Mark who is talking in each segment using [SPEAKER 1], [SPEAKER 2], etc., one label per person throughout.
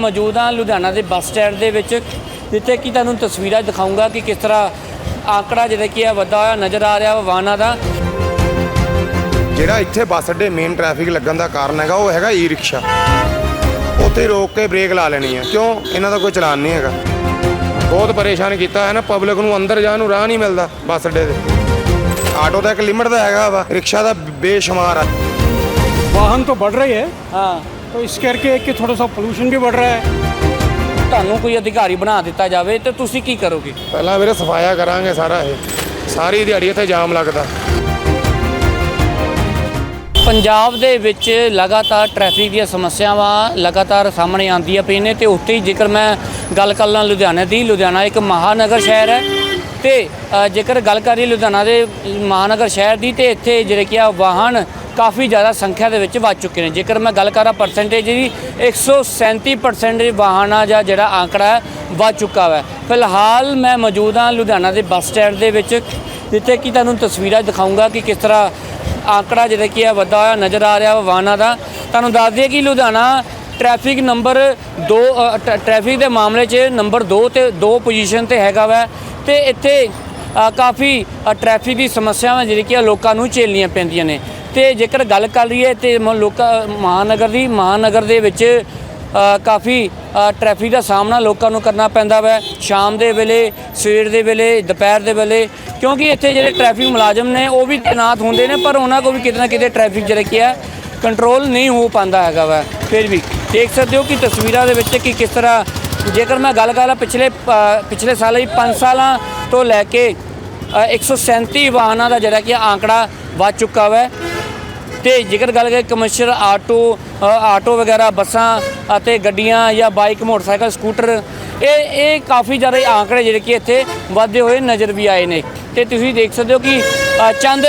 [SPEAKER 1] ਮੌਜੂਦ ਹਾਂ ਲੁਧਿਆਣਾ ਦੇ ਬੱਸ ਸਟੈਂਡ ਦੇ ਵਿੱਚ ਜਿੱਥੇ ਕਿ ਤੁਹਾਨੂੰ ਤਸਵੀਰਾਂ ਦਿਖਾਉਂਗਾ ਕਿ ਕਿਸ ਤਰ੍ਹਾਂ ਆਂਕੜਾ ਜਿਹੜਾ ਕਿ ਆ ਵਧਾ ਹੋਇਆ ਨਜ਼ਰ ਆ ਰਿਹਾ ਵਾ ਦਾ।
[SPEAKER 2] ਜਿਹੜਾ ਇੱਥੇ ਬੱਸ ਅੱਡੇ ਮੇਨ ਟ੍ਰੈਫਿਕ ਲੱਗਣ ਦਾ ਕਾਰਨ ਹੈਗਾ ਉਹ ਹੈਗਾ ਈ ਰਿਕਸ਼ਾ ਉੱਥੇ ਰੋਕ ਕੇ ਬ੍ਰੇਕ ਲਾ ਲੈਣੀ ਹੈ ਕਿਉਂ? ਇਹਨਾਂ ਦਾ ਕੋਈ ਚਲਾਨ ਨਹੀਂ ਹੈਗਾ। ਬਹੁਤ ਪਰੇਸ਼ਾਨ ਕੀਤਾ ਹੈ ਨਾ ਪਬਲਿਕ ਨੂੰ ਅੰਦਰ ਜਾਣ ਨੂੰ ਰਾਹ ਨਹੀਂ ਮਿਲਦਾ ਬੱਸ ਅੱਡੇ ਦੇ ਆਟੋ ਦਾ ਇੱਕ ਲਿਮਟ ਦਾ ਹੈਗਾ ਵਾ ਰਿਕਸ਼ਾ ਦਾ ਬੇਸ਼ੁਮਾਰ ਆ।
[SPEAKER 3] ਵਾਹਨ ਤੋਂ ਵੱਧ ਰਹੇ ਹੈ।
[SPEAKER 1] ਹਾਂ।
[SPEAKER 3] तो इस करके कि थोड़ा सा पोल्यूशन भी बढ़ रहा है
[SPEAKER 1] ਤੁਹਾਨੂੰ ਕੋਈ ਅਧਿਕਾਰੀ ਬਣਾ ਦਿੱਤਾ ਜਾਵੇ ਤੇ ਤੁਸੀਂ ਕੀ ਕਰੋਗੇ
[SPEAKER 2] ਪਹਿਲਾਂ ਵੀਰੇ ਸਫਾਇਆ ਕਰਾਂਗੇ ਸਾਰਾ ਇਹ ਸਾਰੀ ਦਿਹਾੜੀ ਇੱਥੇ ਜਾਮ ਲੱਗਦਾ
[SPEAKER 1] ਪੰਜਾਬ ਦੇ ਵਿੱਚ ਲਗਾਤਾਰ ਟ੍ਰੈਫਿਕ ਦੀਆਂ ਸਮੱਸਿਆਵਾਂ ਲਗਾਤਾਰ ਸਾਹਮਣੇ ਆਉਂਦੀਆਂ ਪਈਆਂ ਨੇ ਤੇ ਉੱਤੇ ਹੀ ਜੇਕਰ ਮੈਂ ਗੱਲ ਕਰ ਲਾਂ ਲੁਧਿਆਣਾ ਦੀ ਲੁਧਿਆਣਾ ਇੱਕ ਮਹਾਨਗਰ ਸ਼ਹਿਰ ਹੈ ਤੇ ਅ, ਜੇਕਰ ਗੱਲ ਕਰੀਏ ਲੁਧਿਆਣਾ ਦੇ ਮਹਾਨਗਰ ਸ਼ਹਿਰ ਦੀ ਤੇ ਇੱਥੇ ਜਿਹੜੇ ਕਿ ਆ ਵਾਹਨ ਕਾਫੀ ਜ਼ਿਆਦਾ ਸੰਖਿਆ ਦੇ ਵਿੱਚ ਵੱਧ ਚੁੱਕੇ ਨੇ। ਜੇਕਰ ਮੈਂ ਗੱਲ ਕਰਾਂ ਪਰਸੈਂਟੇਜ ਦੀ 137% ਵਾਹਨਾਂ ਦਾ ਜਿਹੜਾ ਆંકੜਾ ਹੈ ਵੱਧ ਚੁੱਕਾ ਹੈ ਫਿਲਹਾਲ ਮੈਂ ਮੌਜੂਦ ਹਾਂ ਲੁਧਿਆਣਾ ਦੇ ਬੱਸ ਸਟੈਂਡ ਦੇ ਵਿੱਚ ਜਿੱਥੇ ਕਿ ਤੁਹਾਨੂੰ ਤਸਵੀਰਾਂ ਦਿਖਾਉਂਗਾ ਕਿ ਕਿਸ ਤਰ੍ਹਾਂ ਆંકੜਾ ਜਿਹੜਾ ਕੀ ਹੈ ਵੱਧਾ ਹੋਇਆ ਨਜ਼ਰ ਆ ਰਿਹਾ ਵਾ ਵਾਹਨਾਂ ਦਾ। ਤੁਹਾਨੂੰ ਦੱਸ ਦਈਏ ਕਿ ਲੁਧਿਆਣਾ ਟ੍ਰੈਫਿਕ ਨੰਬਰ 2 ਟ੍ਰੈਫਿਕ ਦੇ ਮਾਮਲੇ 'ਚ ਨੰਬਰ 2 ਤੇ 2 ਪੋਜੀਸ਼ਨ ਤੇ ਹੈਗਾ ਵਾ ਤੇ ਇੱਥੇ ਕਾਫੀ ਅ, ਟ੍ਰੈਫਿਕ ਦੀ ਸਮੱਸਿਆਵਾਂ ਜਿਹੜੀ ਕਿ ਆ ਲੋਕਾਂ ਨੂੰ ਝੇਲਣੀਆਂ ਪੈਂਦੀਆਂ ਨੇ। ਤੇ ਜੇਕਰ ਗੱਲ ਕਰ ਲਈਏ ਤੇ ਮ- ਲੋਕਾਂ ਮਹਾਨਗਰ ਦੀ ਮਹਾਨਗਰ ਦੇ ਵਿੱਚ ਕਾਫੀ ਅ, ਟ੍ਰੈਫਿਕ ਦਾ ਸਾਹਮਣਾ ਲੋਕਾਂ ਨੂੰ ਕਰਨਾ ਪੈਂਦਾ ਵੈ। ਸ਼ਾਮ ਦੇ ਵੇਲੇ ਸਵੇਰ ਦੇ ਵੇਲੇ ਦੁਪਹਿਰ ਦੇ ਵੇਲੇ ਕਿਉਂਕਿ ਇੱਥੇ ਜਿਹੜੇ ਟ੍ਰੈਫਿਕ ਮੁਲਾਜ਼ਮ ਨੇ ਉਹ ਵੀ ਤੈਨਾਤ ਹੁੰਦੇ ਨੇ ਪਰ ਉਹਨਾਂ ਕੋਲ ਵੀ ਕਿਤੇ ਨਾ ਕਿਤੇ ਟ੍ਰੈਫਿਕ ਜਿਹੜਾ ਕੀ ਹੈ ਕੰਟਰੋਲ ਨਹੀਂ ਹੋ ਪਾਉਂਦਾ ਹੈਗਾ ਵੈ। ਫਿਰ ਵੀ ਦੇਖ ਸਕਦੇ ਹੋ ਕਿ ਤਸਵੀਰਾਂ ਦੇ ਵਿੱਚ ਕਿ ਕਿਸ ਤਰ੍ਹਾਂ ਜੇਕਰ ਮੈਂ ਗੱਲ ਕਰਾਂ ਪਿਛਲੇ ਪਿਛਲੇ ਸਾਲ ਹੀ 5 ਸਾਲਾਂ ਤੋਂ ਲੈ ਕੇ ਅ, 137 ਵਾਹਨਾਂ ਦਾ ਜਿਹੜਾ ਕਿ ਆંકੜਾ ਵੱਧ ਚੁੱਕਾ ਵਾ। ਤੇ ਜੇਕਰ ਗੱਲ ਕਰੀਏ ਕਮਰਸ਼ੀਅਲ ਆਟੋ ਆਟੋ ਵਗੈਰਾ, ਬੱਸਾਂ ਅਤੇ ਗੱਡੀਆਂ ਜਾਂ ਬਾਈਕ, ਮੋਟਰਸਾਈਕਲ, ਸਕੂਟਰ, ਇਹ ਇਹ ਕਾਫੀ ਜ਼ਿਆਦਾ ਆંકੜੇ ਜਿਹੜੇ ਕਿ ਇੱਥੇ ਵਧਦੇ ਹੋਏ ਨਜ਼ਰ ਵੀ ਆਏ ਨੇ। ਤੇ ਤੁਸੀਂ ਦੇਖ ਸਕਦੇ ਹੋ ਕਿ ਚੰਦ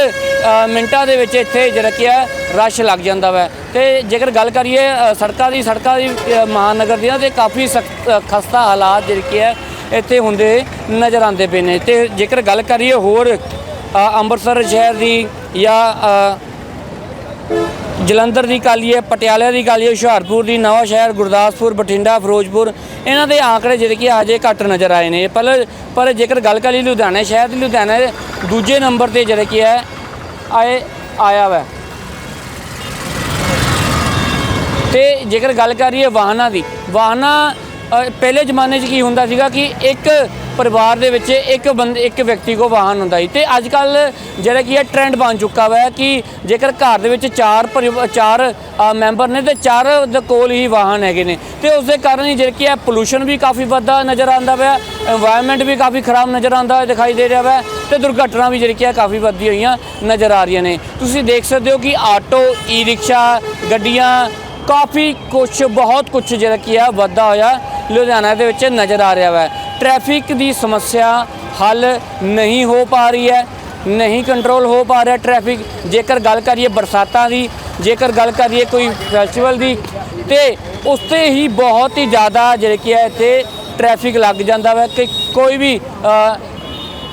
[SPEAKER 1] ਮਿੰਟਾਂ ਦੇ ਵਿੱਚ ਇੱਥੇ ਜਿਹੜਾ ਕਿ ਹੈ, ਰਸ਼ ਲੱਗ ਜਾਂਦਾ ਵਾ। ਤੇ ਜੇਕਰ ਗੱਲ ਕਰੀਏ ਸੜਕਾਂ ਦੀ ਸੜਕਾਂ ਦੀ ਮਹਾਨਗਰ ਦੀਆਂ ਤੇ ਕਾਫੀ ਸਖਤ ਖਸਤਾ ਹਾਲਾਤ ਜਿਹੜੇ ਕਿ ਹੈ, ਇੱਥੇ ਹੁੰਦੇ ਨਜ਼ਰ ਆਉਂਦੇ ਪਏ ਨੇ। ਤੇ ਜੇਕਰ ਗੱਲ ਕਰੀਏ ਹੋਰ ਅੰਮ੍ਰਿਤਸਰ ਸ਼ਹਿਰ ਦੀ ਜਾਂ ਜਲੰਧਰ ਦੀ ਕਰ ਲਈਏ ਪਟਿਆਲੇ ਦੀ ਕਰ ਲਈਏ ਹੁਸ਼ਿਆਰਪੁਰ ਦੀ, ਨਵਾਂ ਸ਼ਹਿਰ, ਗੁਰਦਾਸਪੁਰ, ਬਠਿੰਡਾ, ਫਿਰੋਜ਼ਪੁਰ, ਇਹਨਾਂ ਦੇ ਆંકੜੇ ਜਿਹੜੇ ਕਿ ਹਜੇ ਘੱਟ ਨਜ਼ਰ ਆਏ ਨੇ। ਪਰ ਪਰ ਜੇਕਰ ਗੱਲ ਕਰ ਕਰੀਏ ਲੁਧਿਆਣਾ ਸ਼ਹਿਰ ਦੀ, ਲੁਧਿਆਣਾ ਦੇ ਦੂਜੇ ਨੰਬਰ ਤੇ ਜਿਹੜੇ ਕਿ ਹੈ ਆਏ, ਆਇਆ ਵਾ। ਤੇ ਜੇਕਰ ਗੱਲ ਕਰੀਏ ਵਾਹਨਾਂ ਦੀ, ਵਾਹਨਾਂ ਪਹਿਲੇ ਜ਼ਮਾਨੇ 'ਚ ਕੀ ਹੁੰਦਾ ਸੀਗਾ ਕਿ ਇੱਕ ਪਰਿਵਾਰ ਦੇ ਵਿੱਚ ਇੱਕ ਬੰਦੇ, ਇੱਕ ਵਿਅਕਤੀ ਕੋ ਵਾਹਨ ਹੁੰਦਾ ਸੀ। ਤੇ ਅੱਜ ਕੱਲ ਜਿਹੜਾ ਕੀ ਹੈ ਟ੍ਰੈਂਡ ਬਣ ਚੁੱਕਾ ਹੋਇਆ ਕਿ ਜੇਕਰ ਘਰ ਦੇ ਵਿੱਚ ਚਾਰ ਚਾਰ ਮੈਂਬਰ ਨੇ ਤੇ ਚਾਰ ਦੇ ਕੋਲ ਹੀ ਵਾਹਨ ਹੈਗੇ ਨੇ। ਤੇ ਉਸ ਦੇ ਕਾਰਨ ਹੀ ਜਿਹੜਾ ਕੀ ਹੈ ਪੋਲੂਸ਼ਨ ਵੀ ਕਾਫੀ ਵੱਧਦਾ ਨਜ਼ਰ ਆਉਂਦਾ ਹੋਇਆ এনवायरमेंट ਵੀ ਕਾਫੀ ਖਰਾਬ ਨਜ਼ਰ ਆਉਂਦਾ ਦਿਖਾਈ ਦੇ ਰਿਹਾ ਹੈ ਤੇ ਦੁਰਘਟਨਾ ਵੀ ਜਿਹੜੀ ਕਿ ਕਾਫੀ ਵੱਧਦੀ ਹੋਈਆਂ ਨਜ਼ਰ ਆ ਰਹੀਆਂ ਨੇ। ਤੁਸੀਂ ਦੇਖ ਸਕਦੇ ਹੋ ਕਿ ਆਟੋ ਈ ਰਿਕਸ਼ਾ ਗੱਡੀਆਂ, ਕਾਫੀ ਕੁਝ ਬਹੁਤ ਕੁਝ ਜਿਹੜਾ ਕੀ ਹੈ ਵੱਧਾ ਹੋਇਆ ਲੁਧਿਆਣਾ ਦੇ ਵਿੱਚ ਨਜ਼ਰ ਆ ਰਿਹਾ ਹੈ ਟ੍ਰੈਫਿਕ ਦੀ ਸਮੱਸਿਆ ਹੱਲ ਨਹੀਂ ਹੋ ਪਾ ਰਹੀ ਹੈ, ਨਹੀਂ ਕੰਟਰੋਲ ਹੋ ਪਾ ਰਿਹਾ ਟ੍ਰੈਫਿਕ। ਜੇਕਰ ਗੱਲ ਕਰੀਏ ਬਰਸਾਤਾਂ ਦੀ, ਜੇਕਰ ਗੱਲ ਕਰੀਏ ਕੋਈ ਫੈਸਟੀਵਲ ਦੀ, ਤੇ ਉਸ ਤੇ ਹੀ ਬਹੁਤ ਹੀ ਜ਼ਿਆਦਾ ਜਿਹੜੇ ਕਿ ਹੈ ਇੱਥੇ ਟ੍ਰੈਫਿਕ ਲੱਗ ਜਾਂਦਾ ਵਾ ਕਿ ਕੋਈ ਵੀ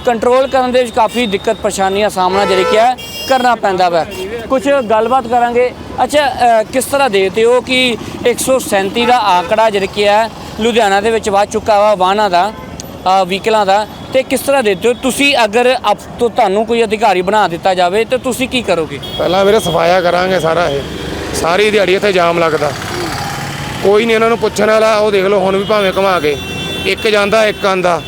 [SPEAKER 1] ਕੰਟਰੋਲ ਕਰਨ ਦੇ ਵਿੱਚ ਕਾਫੀ ਦਿੱਕਤ ਪਰੇਸ਼ਾਨੀਆਂ ਸਾਹਮਣਾ ਜਿਹੜੀ ਕਿ ਹੈ ਕਰਨਾ ਪੈਂਦਾ ਵਾ। ਕੁਝ ਗੱਲਬਾਤ ਕਰਾਂਗੇ। ਅੱਛਾ ਕਿਸ ਤਰ੍ਹਾਂ ਦੇਖਦੇ ਹੋ ਕਿ 137 ਦਾ ਆંકੜਾ ਜਿਹੜਾ ਕਿ ਹੈ ਲੁਧਿਆਣਾ ਦੇ ਵਿੱਚ ਵੱਧ ਚੁੱਕਾ ਵਾ ਵਾਹਨਾਂ ਦਾ ਵਹੀਕਲਾਂ ਦਾ, ਤੇ ਕਿਸ ਤਰ੍ਹਾਂ ਦੇਖਦੇ ਹੋ ਤੁਸੀਂ ਅਗਰ ਅਪ, ਤੋਂ ਤੁਹਾਨੂੰ ਕੋਈ ਅਧਿਕਾਰੀ ਬਣਾ ਦਿੱਤਾ ਜਾਵੇ, ਤੇ ਤੁਸੀਂ ਕੀ ਕਰੋਗੇ?
[SPEAKER 2] ਪਹਿਲਾਂ ਵੀਰੇ ਸਫਾਇਆ ਕਰਾਂਗੇ ਸਾਰਾ ਇਹ। ਸਾਰੀ ਦਿਹਾੜੀ ਇੱਥੇ ਜਾਮ ਲੱਗਦਾ। ਕੋਈ ਨਹੀਂ ਇਹਨਾਂ ਨੂੰ ਪੁੱਛਣ ਵਾਲਾ, ਉਹ ਦੇਖ ਲਓ ਹੁਣ ਵੀ ਭਾਵੇਂ ਘੁਮਾ ਕੇ। ਇੱਕ ਜਾਂਦਾ, ਇੱਕ ਆਂਦਾ।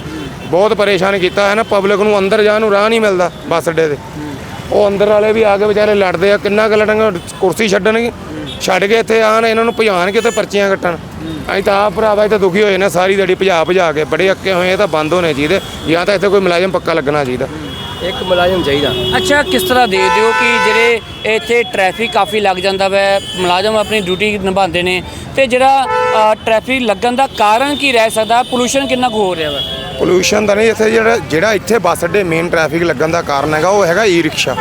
[SPEAKER 2] ਬਹੁਤ ਪਰੇਸ਼ਾਨ ਕੀਤਾ ਹੈ ਨਾ, ਪਬਲਿਕ ਨੂੰ ਅੰਦਰ ਜਾਣ ਨੂੰ ਰਾਹ ਨਹੀਂ ਮਿਲਦਾ ਬੱਸ ਅੱਡੇ ਤੇ। ਉਹ ਅੰਦਰ ਵਾਲੇ ਵੀ ਆ ਕੇ ਵਿਚਾਰੇ ਲੜਦੇ ਆ, ਕਿੰਨਾ ਕੁ ਲੜਨਗੇ, ਕੁਰਸੀ ਛੱਡਣਗੇ। ਛੱਡ ਕੇ ਇੱਥੇ ਆਣ ਇਹਨਾਂ ਨੂੰ ਭਜਾਣਗੇ ਤੇ ਪਰਚੀਆਂ ਕੱਟਣ। ਅਸੀਂ ਤਾਂ ਆਪ ਭਰਾਵਾ ਇੱਥੇ ਦੁਖੀ ਹੋਏ ਨੇ ਸਾਰੀ ਦਿਹਾੜੀ ਭਜਾ ਭਜਾ ਕੇ ਬੜੇ ਅੱਕੇ ਹੋਏ ਇਹ ਤਾਂ ਬੰਦ ਹੋਣੇ ਚਾਹੀਦੇ। ਜਾਂ ਤਾਂ ਇੱਥੇ ਕੋਈ ਮੁਲਾਜ਼ਮ ਪੱਕਾ ਲੱਗਣਾ ਚਾਹੀਦਾ।
[SPEAKER 4] ਇੱਕ ਮੁਲਾਜ਼ਮ ਚਾਹੀਦਾ।
[SPEAKER 1] ਅੱਛਾ ਕਿਸ ਤਰ੍ਹਾਂ ਦੇਖਦੇ ਹੋ ਕਿ ਜਿਹੜੇ ਇੱਥੇ ਟ੍ਰੈਫਿਕ ਕਾਫੀ ਲੱਗ ਜਾਂਦਾ ਵੈ ਮੁਲਾਜ਼ਮ ਆਪਣੀ ਡਿਊਟੀ ਨਿਭਾਉਂਦੇ ਨੇ ਤੇ ਜਿਹੜਾ ਟ੍ਰੈਫਿਕ ਲੱਗਣ ਦਾ ਕਾਰਨ ਕੀ ਰਹਿ ਸਕਦਾ? ਪੋਲੂਸ਼ਨ ਕਿੰਨਾ ਕੁ ਹੋ ਰਿਹਾ ਵਾ?
[SPEAKER 2] ਪੋਲੂਸ਼ਨ ਦਾ ਨਹੀਂ ਇੱਥੇ ਜਿਹੜਾ ਜਿਹੜਾ ਇੱਥੇ ਬੱਸ ਅੱਡੇ ਮੇਨ ਟ੍ਰੈਫਿਕ ਲੱਗਣ ਦਾ ਕਾਰਨ ਹੈਗਾ ਉਹ ਹੈਗਾ ਈ ਰਿਕਸ਼ਾ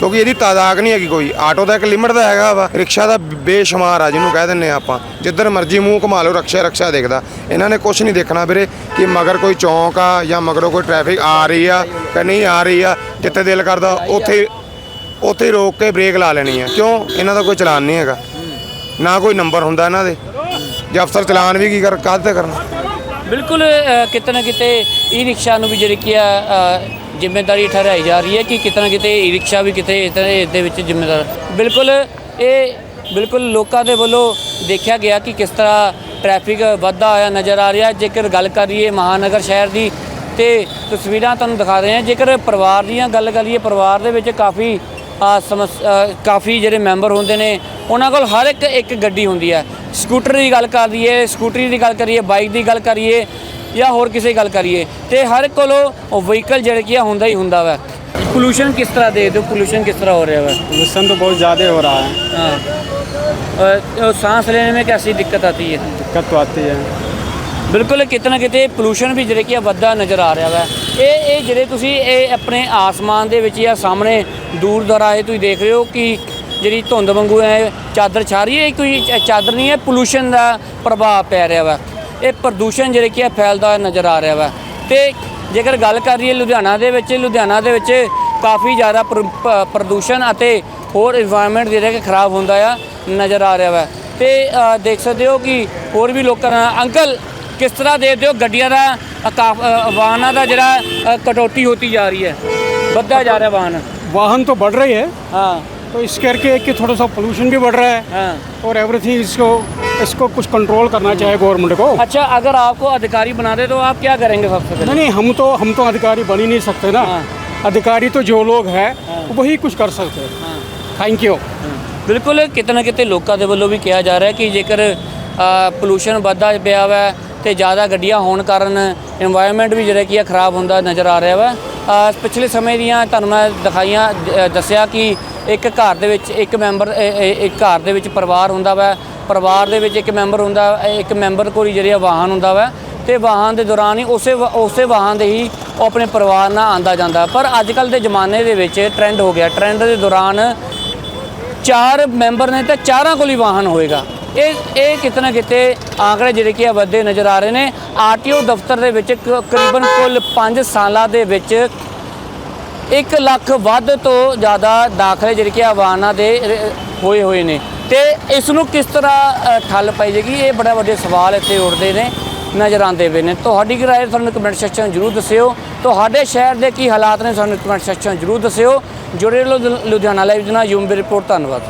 [SPEAKER 2] ਕਿਉਂਕਿ ਇਹਦੀ ਤਾਦਾਦ ਨਹੀਂ ਹੈਗੀ ਕੋਈ। ਆਟੋ ਦਾ ਇੱਕ ਲਿਮਟ ਦਾ ਹੈਗਾ ਵਾ। ਰਿਕਸ਼ਾ ਦਾ ਬੇਸ਼ੁਮਾਰ ਆ ਜਿਹਨੂੰ ਕਹਿ ਦਿੰਨੇ ਆ ਆਪਾਂ। ਜਿੱਧਰ ਮਰਜ਼ੀ ਮੂੰਹ ਘੁਮਾ ਲਓ, ਰਕਸ਼ਾ ਰਕਸ਼ਾ ਦੇਖਦਾ। ਇਹਨਾਂ ਨੇ ਕੁਝ ਨਹੀਂ ਦੇਖਣਾ ਵੀਰੇ ਕਿ ਮਗਰ ਕੋਈ ਚੌਂਕ ਆ ਜਾਂ ਮਗਰੋਂ ਕੋਈ ਟ੍ਰੈਫਿਕ ਆ ਰਹੀ ਆ ਕਿ ਨਹੀਂ ਆ ਰਹੀ ਆ। ਜਿੱਥੇ ਦਿਲ ਕਰਦਾ ਉੱਥੇ ਉੱਥੇ ਰੋਕ ਕੇ ਬ੍ਰੇਕ ਲਾ ਲੈਣੀ ਆ। ਕਿਉਂ? ਇਹਨਾਂ ਦਾ ਕੋਈ ਚਲਾਨ ਨਹੀਂ ਹੈਗਾ। ਨਾ ਕੋਈ ਨੰਬਰ ਹੁੰਦਾ ਇਹਨਾਂ ਦੇ। ਜੇ ਅਫਸਰ ਚਲਾਨ ਵੀ ਕੀ ਕਰ ਕਾਹਦੇ ਤੇ ਕਰਨਾ?
[SPEAKER 1] ਬਿਲਕੁਲ ਕਿਤੇ ਨਾ ਕਿਤੇ ਈ ਰਿਕਸ਼ਾ ਨੂੰ ਵੀ ਜਿਹੜੀ ਕੀ ਆ ਜ਼ਿੰਮੇਵਾਰੀ ਠਹਿਰਾਈ ਜਾ ਰਹੀ ਹੈ ਕਿ ਕਿਤੇ ਨਾ ਕਿਤੇ ਈ ਰਿਕਸ਼ਾ ਵੀ ਕਿਤੇ ਇਸ ਤਰ੍ਹਾਂ ਇਸ ਦੇ ਵਿੱਚ ਜ਼ਿੰਮੇਵਾਰ ਬਿਲਕੁਲ ਇਹ ਬਿਲਕੁਲ ਲੋਕਾਂ ਦੇ ਵੱਲੋਂ ਦੇਖਿਆ ਗਿਆ ਕਿ ਕਿਸ ਤਰ੍ਹਾਂ ਟ੍ਰੈਫਿਕ ਵੱਧਦਾ ਹੋਇਆ ਨਜ਼ਰ ਆ ਰਿਹਾ। ਜੇਕਰ ਗੱਲ ਕਰੀਏ ਮਹਾਨਗਰ ਸ਼ਹਿਰ ਦੀ, ਤੇ ਤਸਵੀਰਾਂ ਤੁਹਾਨੂੰ ਦਿਖਾ ਰਹੇ ਹਾਂ। ਜੇਕਰ ਪਰਿਵਾਰ ਦੀਆਂ ਗੱਲ ਕਰੀਏ ਪਰਿਵਾਰ ਦੇ ਵਿੱਚ ਕਾਫੀ ਸਮੱਸ ਕਾਫੀ ਜਿਹੜੇ ਮੈਂਬਰ ਹੁੰਦੇ ਨੇ, ਉਹਨਾਂ ਕੋਲ ਹਰ ਇੱਕ ਇੱਕ ਗੱਡੀ ਹੁੰਦੀ ਹੈ। ਸਕੂਟਰ ਦੀ ਗੱਲ ਕਰ ਲਈਏ, ਸਕੂਟਰੀ ਦੀ ਗੱਲ ਕਰੀਏ, ਬਾਈਕ ਦੀ ਗੱਲ ਕਰੀਏ ਜਾਂ ਹੋਰ ਕਿਸੇ ਦੀ ਗੱਲ ਕਰੀਏ ਤੇ ਹਰ ਇੱਕ ਕੋਲੋਂ ਉਹ ਵਹੀਕਲ ਜਿਹੜੇ ਕੀ ਆ ਹੁੰਦਾ ਹੀ ਹੁੰਦਾ ਵਾ ਪੋਲੂਸ਼ਨ ਕਿਸ ਤਰ੍ਹਾਂ ਦੇ ਦਿਓ ਪੋਲੂਸ਼ਨ ਕਿਸ ਤਰ੍ਹਾਂ ਹੋ ਰਿਹਾ ਵਾ
[SPEAKER 3] पोल्यूशन तो बहुत ज़्यादा हो रहा है
[SPEAKER 1] हाँ अ, सांस लेने में कैसी दिक्कत आती है
[SPEAKER 3] दिक्कत तो आती है
[SPEAKER 1] ਬਿਲਕੁਲ ਕਿਤੇ ਨਾ ਕਿਤੇ ਪੋਲੂਸ਼ਨ ਵੀ ਜਿਹੜੇ ਕੀ ਆ ਵੱਧਦਾ ਨਜ਼ਰ ਆ ਰਿਹਾ ਵਾ ਇਹ ਇਹ ਜਿਹੜੇ ਤੁਸੀਂ ਇਹ ਆਪਣੇ ਆਸਮਾਨ ਦੇ ਵਿੱਚ ਜਾਂ ਸਾਹਮਣੇ ਦੂਰ ਦਰਾਏ ਤੁਸੀਂ ਦੇਖ ਰਹੇ ਹੋ ਕਿ ਜਿਹੜੀ ਧੁੰਦ ਵਾਂਗੂ ਹੈ ਚਾਦਰ ਛਾ ਰਹੀ ਹੈ ਇਹ ਕੋਈ ਚ- ਚਾਦਰ ਨਹੀਂ ਹੈ ਪੋਲੂਸ਼ਨ ਦਾ ਪ੍ਰਭਾਵ ਪੈ ਰਿਹਾ ਵਾ ਇਹ ਪ੍ਰਦੂਸ਼ਣ ਜਿਹੜੇ ਕੀ ਫੈਲਦਾ ਨਜ਼ਰ ਆ ਰਿਹਾ ਵਾ। ਤੇ ਜੇਕਰ ਗੱਲ ਕਰ ਰਹੀਏ ਲੁਧਿਆਣਾ ਦੇ ਵਿੱਚ ਲੁਧਿਆਣਾ ਦੇ ਵਿੱਚ ਕਾਫੀ ਜ਼ਿਆਦਾ ਪ੍ਰਦੂਸ਼ਣ ਅਤੇ ਹੋਰ এনवायरमेंट ਜਿਹੜਾ ਕਿ ਖਰਾਬ ਹੁੰਦਾ ਆ ਨਜ਼ਰ ਆ ਰਿਹਾ ਵਾ। ਤੇ ਦੇਖ ਸਕਦੇ ਹੋ ਕਿ ਹੋਰ ਵੀ ਲੋਕਾਂ ਅੰਕਲ ਕਿਸ ਤਰ੍ਹਾਂ ਦੇਖਦੇ ਹੋ ਗੱਡੀਆਂ ਦਾ वाहना का जरा कटौती होती जा रही है बढ़ता जा रहा है ਵਾਹਨ।
[SPEAKER 3] वाहन तो बढ़ रही है
[SPEAKER 1] हाँ
[SPEAKER 3] तो इस करके कि थोड़ा सा पोल्यूशन भी बढ़ रहा है
[SPEAKER 1] हाँ।
[SPEAKER 3] और एवरीथिंग इसको इसको कुछ कंट्रोल करना चाहिए गवर्नमेंट को
[SPEAKER 1] अच्छा अगर आपको अधिकारी बना दे तो आप क्या करेंगे सबसे पहले
[SPEAKER 3] नहीं नहीं हम तो हम तो अधिकारी बन ही नहीं सकते ना
[SPEAKER 1] हाँ।
[SPEAKER 3] अधिकारी तो जो लोग हैं
[SPEAKER 1] हाँ।
[SPEAKER 3] वही कुछ कर सकते हैं ਥੈਂਕ ਯੂ
[SPEAKER 1] ਬਿਲਕੁਲ ਕਿਤੇ ਨਾ ਕਿਤੇ ਲੋਕਾਂ ਦੇ ਵੱਲੋਂ ਵੀ ਕਿਹਾ ਜਾ ਰਿਹਾ ਕਿ ਜੇਕਰ ਪੋਲੂਸ਼ਨ ਵੱਧਦਾ ਪਿਆ ਵਾ ਤੇ ਜ਼ਿਆਦਾ ਗੱਡੀਆਂ ਹੋਣ ਕਾਰਨ এনवायरमेंट ਵੀ ਜਿਹੜਾ ਕੀ ਆ ਖਰਾਬ ਹੁੰਦਾ ਨਜ਼ਰ ਆ ਰਿਹਾ ਵਾ ਪਿਛਲੇ ਸਮੇਂ ਦੀਆਂ ਤੁਹਾਨੂੰ ਮੈਂ ਦਿਖਾਈਆਂ ਦੱਸਿਆ ਕਿ ਇੱਕ ਘਰ ਦੇ ਵਿੱਚ ਇੱਕ ਮੈਂਬਰ ਇੱਕ ਘਰ ਦੇ ਵਿੱਚ ਪਰਿਵਾਰ ਹੁੰਦਾ ਵਾ। ਪਰਿਵਾਰ ਦੇ ਵਿੱਚ ਇੱਕ ਮੈਂਬਰ ਹੁੰਦਾ ਇੱਕ ਮੈਂਬਰ ਕੋਲ ਹੀ ਜਿਹੜਾ ਵਾਹਨ ਹੁੰਦਾ ਵਾ। ਤੇ ਵਾਹਨ ਦੇ ਦੌਰਾਨ ਹੀ ਉਸੇ ਵਾ- ਉਸੇ ਵਾਹਨ ਦੇ ਹੀ ਉਹ ਆਪਣੇ ਪਰਿਵਾਰ ਨਾਲ ਆਂਦਾ ਜਾਂਦਾ। ਪਰ ਅੱਜ ਕੱਲ ਦੇ ਜ਼ਮਾਨੇ ਦੇ ਵਿੱਚ ਟ੍ਰੈਂਡ ਹੋ ਗਿਆ। ਟ੍ਰੈਂਡ ਦੇ ਦੌਰਾਨ ਚਾਰ ਮੈਂਬਰ ਨੇ ਤਾਂ ਚਾਰਾਂ ਕੋਲ ਹੀ ਵਾਹਨ ਹੋਏਗਾ। ਇਹ ਇਹ ਕਿਤੇ ਨਾ ਕਿਤੇ ਆંકੜੇ ਜਿਹੜੇ ਕਿ ਆ ਵੱਧਦੇ ਨਜ਼ਰ ਆ ਰਹੇ ਨੇ। ਆਰਟੀਓ ਦਫ਼ਤਰ ਦੇ ਵਿੱਚ ਕ- ਕਰੀਬਨ ਕੁੱਲ 5 ਸਾਲਾਂ ਦੇ ਵਿੱਚ 1 ਲੱਖ ਵੱਧ ਤੋਂ ਜ਼ਿਆਦਾ ਦਾਖਲੇ ਜਿਹੜੇ ਕਿ ਆ ਦੇ ਹੋਏ ਹੋਏ ਨੇ। ਤੇ ਇਸ ਨੂੰ ਕਿਸ ਤਰ੍ਹਾਂ ਠੱਲ ਪਾਈ ਜਾਏਗੀ ਇਹ ਬੜਾ ਵੱਡੇ ਸਵਾਲ ਇੱਥੇ ਉੱਠਦੇ ਨੇ, ਨਜ਼ਰ ਆਉਂਦੇ ਪਏ ਨੇ। ਤੁਹਾਡੀ ਕੀ ਰਾਏ ਸਾਨੂੰ ਕਮੈਂਟ ਸੈਕਸ਼ਨ ਜ਼ਰੂਰ ਦੱਸਿਓ। ਤੁਹਾਡੇ ਸ਼ਹਿਰ ਦੇ ਕੀ ਹਾਲਾਤ ਨੇ ਸਾਨੂੰ ਕਮੈਂਟ ਸੈਕਸ਼ਨ ਜ਼ਰੂਰ ਦੱਸਿਓ। ਜੁੜੇ ਰਹੋ ਲੁਧਿਆਣਾ ਲਾਈਵ ਦੇ ਨਾਲ, ਯੂਮ ਰਿਪੋਰਟ ਧੰਨਵਾਦ।